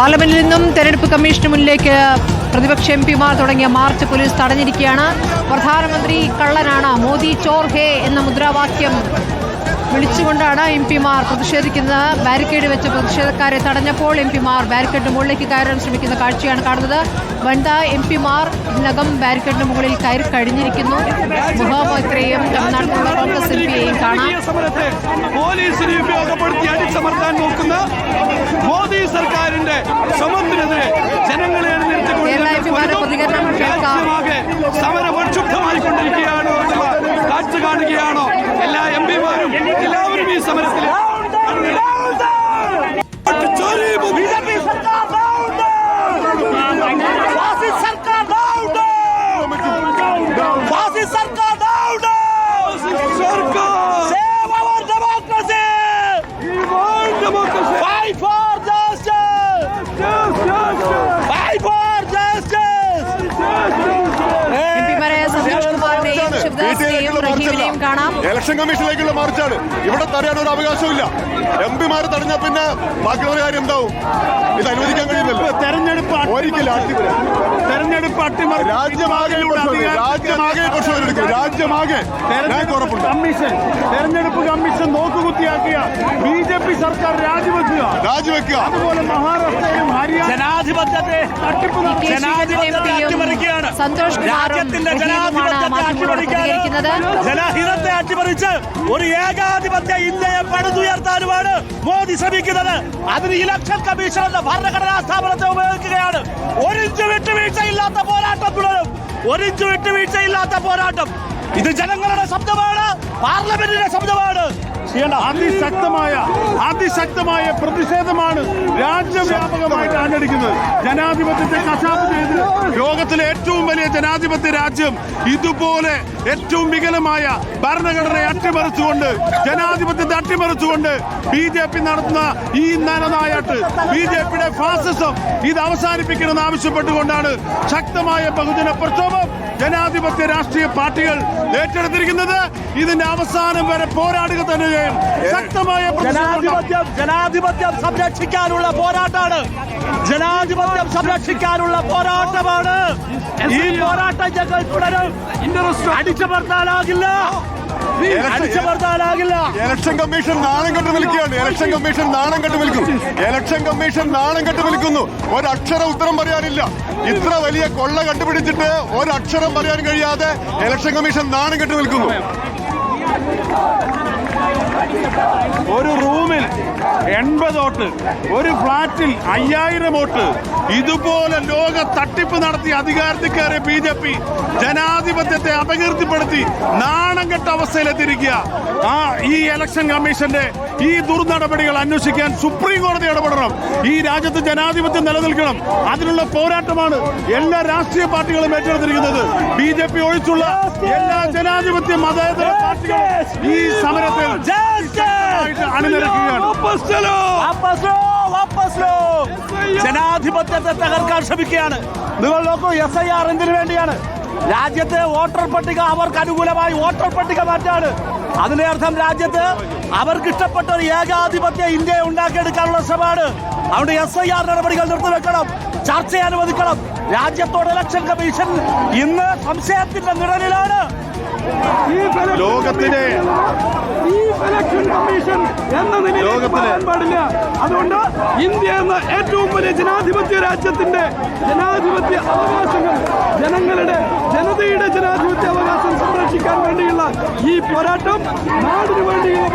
പാർലമെന്റിൽ നിന്നും തെരഞ്ഞെടുപ്പ് കമ്മീഷന് മുന്നിലേക്ക് പ്രതിപക്ഷ എം പിമാർ തുടങ്ങിയ മാർച്ച് പോലീസ് തടഞ്ഞിരിക്കുകയാണ്. പ്രധാനമന്ത്രി കള്ളനാണ്. മോദി ചോർ ഹേ എന്ന മുദ്രാവാക്യം വിളിച്ചുകൊണ്ടാണ് എം പിമാർ പ്രതിഷേധിക്കുന്നത്. ബാരിക്കേഡ് വെച്ച് പ്രതിഷേധക്കാരെ തടഞ്ഞപ്പോൾ എം പിമാർ ബാരിക്കേഡിന് മുകളിലേക്ക് കയറാൻ ശ്രമിക്കുന്ന കാഴ്ചയാണ് കാണുന്നത്. വനിതാ എം പിമാർ ഇതിനകം ബാരിക്കേഡിന് മുകളിൽ കയറി കഴിഞ്ഞിരിക്കുന്നു. മുഖമൈത്രയും തമിഴ്നാട്ടിലുള്ള കോൺഗ്രസ് എം പിയെയും കാണാം കേരള എം പിമാരുടെ പ്രതികരണം കേൾക്കാം. രാജ്യമാകെ സമരം പ്രക്ഷുബ്ധമായിക്കൊണ്ടിരിക്കുകയാണോ എന്നുള്ള കാഴ്ച കാണുകയാണോ എല്ലാ എം പിമാരും എല്ലാവരും ഈ സമരത്തിൽ ചോരി ബി ജെ പി ഫാസിസ്റ്റ് സർക്കാർ down! ഫാസിസ്റ്റ് സർക്കാർ down! സർക്കാർ Save ഇലക്ഷൻ കമ്മീഷനിലേക്കുള്ള മാർച്ചാണ്. ഇവിടെ തടയാൻ ഒരു അവകാശമില്ല എം പിമാരെ തടഞ്ഞ പിന്നെ ബാക്കിയുള്ള കാര്യം എന്താവും? ഇത് അനുവദിക്കാൻ കഴിയുന്നില്ല. തെരഞ്ഞെടുപ്പ് ഒരിക്കലും തെരഞ്ഞെടുപ്പ് അട്ടിമറി രാജ്യമാകെ. രാജ്യമാകെ പ്രശ്നം രാജ്യമാകെ. കമ്മീഷൻ തെരഞ്ഞെടുപ്പ് കമ്മീഷൻ നോക്കുകുത്തിയാക്കിയ ബി ജെ പി സർക്കാർ രാജിവെക്കുക. രാജിവെക്കുക. അതുപോലെ മഹാരാഷ്ട്രയിലും ഹരിയാന ജനാധിപത്യത്തെ തട്ടിപ്പ് ജനാധിപത്യത്തെ അട്ടിമറിക്കുകയാണ്. സന്തോഷ് രാജ്യത്തിന്റെ ജനാധിപത്യത്തെ അട്ടിമറിക്കുകയാണ്. ജനഹിതത്തെ അട്ടിമറിച്ച് ഒരു ഏകാധിപത്യ ഇന്ത്യയെ പടുത്തുയർത്താനുമാണ് മോദി ശ്രമിക്കുന്നത്. അതിന് ഇലക്ഷൻ കമ്മീഷൻ എന്ന ഭരണഘടനാ സ്ഥാപനത്തെ ഉപയോഗിക്കുകയാണ്. ഒരിഞ്ചു വിട്ടുവീഴ്ചയില്ലാത്ത പോരാട്ടം തുടരും. ഒരിഞ്ചു വിട്ടുവീഴ്ചയില്ലാത്ത പോരാട്ടം. ഇത് ജനങ്ങളുടെ ശബ്ദമാണ് പാർലമെന്റിന്റെ ശബ്ദമാണ്. അതിശക്തമായ അതിശക്തമായ പ്രതിഷേധമാണ് രാജ്യവ്യാപകമായിട്ട് ആഞ്ഞടിക്കുന്നത്. ജനാധിപത്യത്തെ കശാപ്പ് ചെയ്ത് ലോകത്തിലെ ഏറ്റവും വലിയ ജനാധിപത്യ രാജ്യം ഇതുപോലെ ഏറ്റവും വികലമായ ഭരണഘടനയെ അട്ടിമറിച്ചുകൊണ്ട് ജനാധിപത്യത്തെ അട്ടിമറിച്ചുകൊണ്ട് ബി ജെ പി നടത്തുന്ന ഈ നരനായാട്ട് ബി ജെ പിയുടെ ഫാസിസം ഇത് അവസാനിപ്പിക്കണമെന്ന് ആവശ്യപ്പെട്ടുകൊണ്ടാണ് ശക്തമായ ബഹുജന പ്രക്ഷോഭം ജനാധിപത്യ രാഷ്ട്രീയ പാർട്ടികൾ ഏറ്റെടുത്തിരിക്കുന്നത് ഇതിന്റെ അവസാനം വരെ പോരാടുക തന്നെ ചെയ്യും ശക്തമായ ജനാധിപത്യം ജനാധിപത്യം സംരക്ഷിക്കാനുള്ള പോരാട്ടമാണ്. ജനാധിപത്യം സംരക്ഷിക്കാനുള്ള പോരാട്ടമാണ്. ഈ പോരാട്ടം ഞങ്ങൾ തുടരും. അടിച്ചമർത്താനാകില്ല അടിച്ചമർത്താനാകില്ല ഇലക്ഷൻ കമ്മീഷൻ നാണം കൊണ്ട് നിൽക്കുകയാണ്. ഇലക്ഷൻ കമ്മീഷൻ നാണം കെട്ട് വിൽക്കും. ഇലക്ഷൻ കമ്മീഷൻ നാണം കെട്ട് നിൽക്കുന്നു ഒരക്ഷരം ഉത്തരം പറയാനില്ല. ഇത്ര വലിയ കൊള്ള കണ്ടുപിടിച്ചിട്ട് ഒരക്ഷരം പറയാൻ കഴിയാതെ ഇലക്ഷൻ കമ്മീഷൻ നാണം കെട്ട് നിൽക്കുന്നു ഒരു എൺപത് വോട്ട്. ഒരു ഫ്ളാറ്റിൽ അയ്യായിരം വോട്ട്. ഇതുപോലെ ലോക തട്ടിപ്പ് നടത്തി അധികാരത്തിൽ കയറിയ ബി ജെ പി ജനാധിപത്യത്തെ അപകീർത്തിപ്പെടുത്തി നാണം കെട്ട അവസ്ഥയിലെത്തിയിരിക്കുക. ആ ഈ ഇലക്ഷൻ കമ്മീഷന്റെ ഈ ദുർനടപടികൾ അന്വേഷിക്കാൻ സുപ്രീം കോടതി ഇടപെടണം. ഈ രാജ്യത്ത് ജനാധിപത്യം നിലനിൽക്കണം. അതിനുള്ള പോരാട്ടമാണ് എല്ലാ രാഷ്ട്രീയ പാർട്ടികളും ഏറ്റെടുത്തിരിക്കുന്നത്. ബി ജെ പി ഒഴിച്ചുള്ള എല്ലാ ജനാധിപത്യ മതേതര പാർട്ടികളും ഈ സമരത്തിൽ ശക്തമായിട്ട് അണിനിരക്കുകയാണ് വാപ്പസ് ലോ, വാപ്പസ് ലോ. ജനാധിപത്യത്തെ തകർക്കാൻ ശ്രമിക്കുകയാണ്. നിങ്ങൾ നോക്കൂ എസ് ഐ ആർ എന്തിനു വേണ്ടിയാണ്? രാജ്യത്തെ വോട്ടർ പട്ടിക അവർക്ക് അനുകൂലമായി വോട്ടർ പട്ടിക മാറ്റാണ്. അതിന്റെ അർത്ഥം രാജ്യത്ത് അവർക്ക് ഇഷ്ടപ്പെട്ട ഒരു ഏകാധിപത്യ ഇന്ത്യ ഉണ്ടാക്കിയെടുക്കാനുള്ള ശ്രമമാണ്. അവിടെ എസ് ഐ ആർ നടപടികൾ നിർത്തിവെക്കണം ചർച്ച അനുവദിക്കണം. രാജ്യത്തോട് ഇലക്ഷൻ കമ്മീഷൻ ഇന്ന് സംശയത്തിന്റെ നിഴലിലാണ്. ലോകത്തിലെ പാടില്ല. അതുകൊണ്ട് ഇന്ത്യ എന്ന ഏറ്റവും വലിയ ജനാധിപത്യ രാജ്യത്തിന്റെ ജനാധിപത്യ അവകാശങ്ങൾ ജനങ്ങളുടെ ജനതയുടെ ജനാധിപത്യ അവകാശം സംരക്ഷിക്കാൻ വേണ്ടിയുള്ള ഈ പോരാട്ടം നാടിനു വേണ്ടിയുള്ള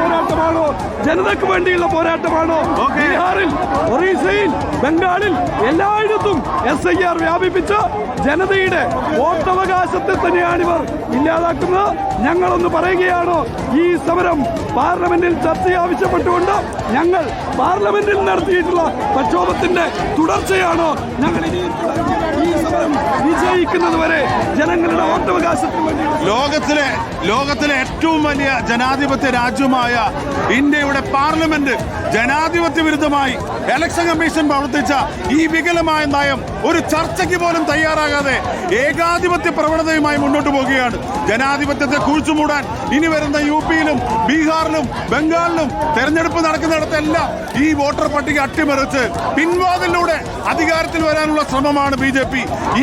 പോരാട്ടമാണോ ജനതയ്ക്ക് വേണ്ടിയുള്ള പോരാട്ടമാണോ? ബീഹാറിൽ ഒറീസയിൽ ബംഗാളിൽ എല്ലായിടത്തും എസ് ഐ ആർ വ്യാപിപ്പിച്ച ജനതയുടെ വോട്ടവകാശത്തെ തന്നെയാണ് ഇവർ ഇല്ലാതാക്കുന്നത്. ഞങ്ങളൊന്ന് പറയുകയാണോ? ഈ സമരം പാർലമെന്റിൽ ചർച്ച ആവശ്യപ്പെട്ടുകൊണ്ട് ഞങ്ങൾ പാർലമെന്റിൽ നടത്തിയിട്ടുള്ള പ്രക്ഷോഭത്തിന്റെ തുടർച്ചയാണോ ഞങ്ങൾ ഇനി ജനങ്ങളുടെ ലോകത്തിലെ ലോകത്തിലെ ഏറ്റവും വലിയ ജനാധിപത്യ രാജ്യമായ ഇന്ത്യയുടെ പാർലമെന്റ് ജനാധിപത്യ വിരുദ്ധമായി ഇലക്ഷൻ കമ്മീഷൻ പ്രവർത്തിച്ച ഈ വികലമായ നയം ഒരു ചർച്ചയ്ക്ക് പോലും തയ്യാറാകാതെ ഏകാധിപത്യ പ്രവണതയുമായി മുന്നോട്ട് പോകുകയാണ്. ജനാധിപത്യത്തെ കുഴിച്ചുമൂടാൻ ഇനി വരുന്ന യു പിയിലും ബീഹാറിലും ബംഗാളിലും തെരഞ്ഞെടുപ്പ് നടക്കുന്നിടത്തെല്ലാം ഈ വോട്ടർ പട്ടിക അട്ടിമറിച്ച് പിൻവാതിലൂടെ അധികാരത്തിൽ വരാനുള്ള ശ്രമമാണ് ബി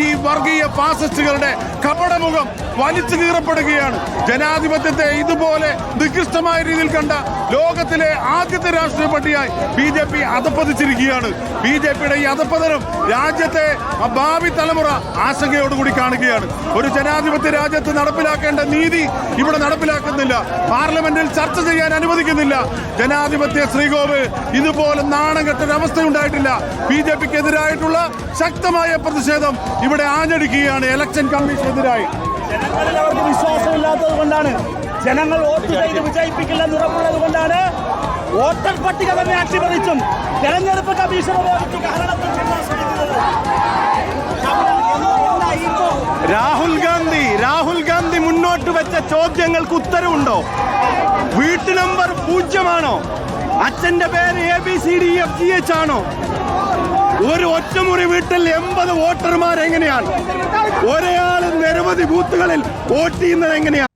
ഈ വർഗീയ ഫാസിസ്റ്റുകളുടെ കപടമുഖം വലിച്ചു കീറപ്പെടുകയാണ്. ജനാധിപത്യത്തെ ഇതുപോലെ നികൃഷ്ടമായ രീതിയിൽ കണ്ട ലോകത്തിലെ ആദ്യത്തെ രാഷ്ട്രീയ പാർട്ടിയായി ബി ജെ പി അധപ്പതിച്ചിരിക്കുകയാണ്. ബി ജെ പിയുടെ ഈ അധപ്പതനം രാജ്യത്തെ ഭാവി തലമുറ ആശങ്കയോടുകൂടി കാണുകയാണ്. ഒരു ജനാധിപത്യ രാജ്യത്ത് നടപ്പിലാക്കേണ്ട നീതി ഇവിടെ നടപ്പിലാക്കുന്നില്ല. പാർലമെന്റിൽ ചർച്ച ചെയ്യാൻ അനുവദിക്കുന്നില്ല. ജനാധിപത്യ ശ്രീകോവ് ഇതുപോലെ നാണം കെട്ടൊരവസ്ഥ ഉണ്ടായിട്ടില്ല ബി ജെ പിക്ക് എതിരായിട്ടുള്ള ശക്തമായ പ്രതിഷേധം ഇവിടെ ആഞ്ഞടിക്കുകയാണ് ഇലക്ഷൻ കമ്മീഷനെതിരായി. ജനങ്ങളിൽ അവർക്ക് വിശ്വാസമില്ലാത്തത് കൊണ്ടാണ്. ജനങ്ങൾ വോട്ട് ചെയ്ത് വിജയിപ്പിക്കില്ലെന്ന് ഉറപ്പുള്ളത് കൊണ്ടാണ് വോട്ടർ പട്ടിക തന്നെ അട്ടിമറിച്ചും തെരഞ്ഞെടുപ്പ് ചെല്ലാൻ രാഹുൽ ഗാന്ധി രാഹുൽ ഗാന്ധി മുന്നോട്ട് വെച്ച ചോദ്യങ്ങൾക്ക് ഉത്തരവുണ്ടോ? വീട്ടു നമ്പർ പൂജ്യമാണോ? അച്ഛന്റെ പേര് A B C D F G H ആണോ? ഒരു ഒറ്റമുറി വീട്ടിൽ എൺപത് വോട്ടർമാർ എങ്ങനെയാണ് ഒരാൾ നിരവധി ബൂത്തുകളിൽ വോട്ട് ചെയ്യുന്നത് എങ്ങനെയാണ്